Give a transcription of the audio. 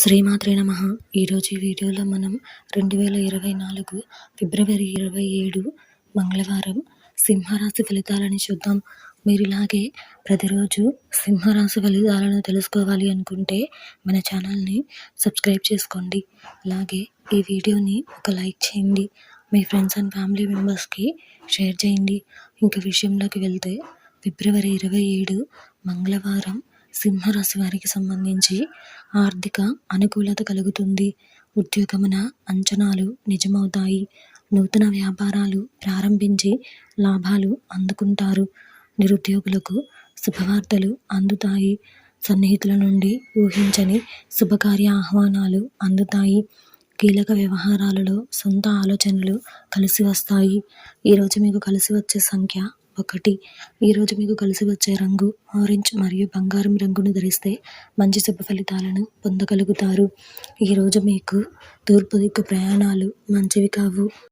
శ్రీమాత్రే నమ. ఈరోజు ఈ వీడియోలో మనం రెండు వేల ఇరవై నాలుగు ఫిబ్రవరి ఇరవై ఏడు మంగళవారం సింహరాశి ఫలితాలని చూద్దాం. మీరు ఇలాగే ప్రతిరోజు సింహరాశి ఫలితాలను తెలుసుకోవాలి అనుకుంటే మన ఛానల్ని సబ్స్క్రైబ్ చేసుకోండి. అలాగే ఈ వీడియోని ఒక లైక్ చేయండి. మీ ఫ్రెండ్స్ అండ్ ఫ్యామిలీ మెంబర్స్కి షేర్ చేయండి. ఇంక విషయంలోకి వెళ్తే ఫిబ్రవరి ఇరవై ఏడు మంగళవారం సింహరాశి వారికి సంబంధించి ఆర్థిక అనుకూలత కలుగుతుంది. ఉద్యోగమున అంచనాలు నిజమవుతాయి. నూతన వ్యాపారాలు ప్రారంభించి లాభాలు అందుకుంటారు. నిరుద్యోగులకు శుభవార్తలు అందుతాయి. సన్నిహితుల నుండి ఊహించని శుభకార్య ఆహ్వానాలు అందుతాయి. కీలక వ్యవహారాలలో సొంత ఆలోచనలు కలిసి వస్తాయి. ఈరోజు మీకు కలిసి వచ్చే సంఖ్య ఒకటి. ఈరోజు మీకు కలిసి వచ్చే రంగు ఆరెంజ్ మరియు బంగారం రంగును ధరిస్తే మంచి శుభ ఫలితాలను పొందగలుగుతారు. ఈరోజు మీకు తూర్పు దిక్కు ప్రయాణాలు మంచివి కావు.